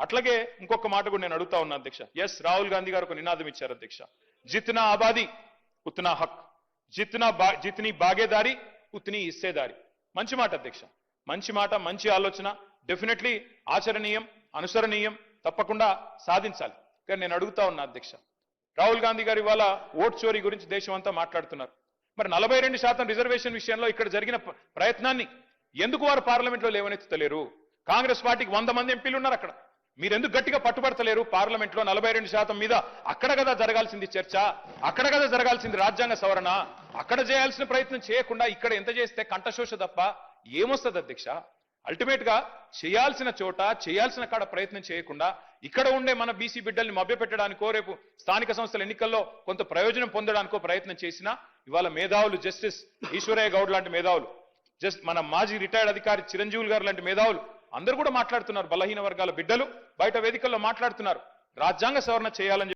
అట్లాగే ఇంకొక మాట కూడా నేను అడుగుతా ఉన్నా అధ్యక్ష. ఎస్ రాహుల్ గాంధీ గారు ఒక నినాదం ఇచ్చారు అధ్యక్ష. జిత్నా ఆబాది ఉత్నా హక్. జిత్నా బా జిత్ని బాగేదారి ఉత్ని ఇస్సేదారి. మంచి మాట అధ్యక్ష. మంచి మాట మంచి ఆలోచన. డెఫినెట్లీ ఆచరణీయం అనుసరణీయం. తప్పకుండా సాధించాలి. కానీ నేను అడుగుతా ఉన్నా అధ్యక్ష. రాహుల్ గాంధీ గారు ఇవాళ ఓట్ చోరీ గురించి దేశం అంతా మాట్లాడుతున్నారు. మరి నలభై రెండు శాతం రిజర్వేషన్ విషయంలో ఇక్కడ జరిగిన ప్రయత్నాన్ని ఎందుకు వారు పార్లమెంట్లో లేవనెత్తుతలేరు? కాంగ్రెస్ పార్టీకి వంద మంది ఎంపీలు ఉన్నారు అక్కడ. మీరెందుకు గట్టిగా పట్టుబడతలేరు? పార్లమెంట్లో నలభై రెండు శాతం మీద అక్కడ కదా జరగాల్సింది చర్చ అక్కడ కదా జరగాల్సింది రాజ్యాంగ సవరణ. అక్కడ చేయాల్సిన ప్రయత్నం చేయకుండా ఇక్కడ ఎంత చేస్తే కంఠశోష తప్ప ఏమొస్తుంది అధ్యక్ష? అల్టిమేట్గా చేయాల్సిన చోట చేయాల్సిన కాడ ప్రయత్నం చేయకుండా ఇక్కడ ఉండే మన బీసీ బిడ్డల్ని మభ్యపెట్టడానికో రేపు స్థానిక సంస్థల ఎన్నికల్లో కొంత ప్రయోజనం పొందడానికో ప్రయత్నం చేసినా ఇవాళ మేధావులు జస్టిస్ ఈశ్వరయ్య గౌడ్ లాంటి మేధావులు జస్ట్ మన మాజీ రిటైర్డ్ అధికారి చిరంజీవులు గారు లాంటి మేధావులు అందరూ కూడా మాట్లాడుతున్నారు బలహీన వర్గాల బిడ్డలు బయట వేదికల్లో మాట్లాడుతున్నారు. రాజ్యాంగ సవరణ చేయాలని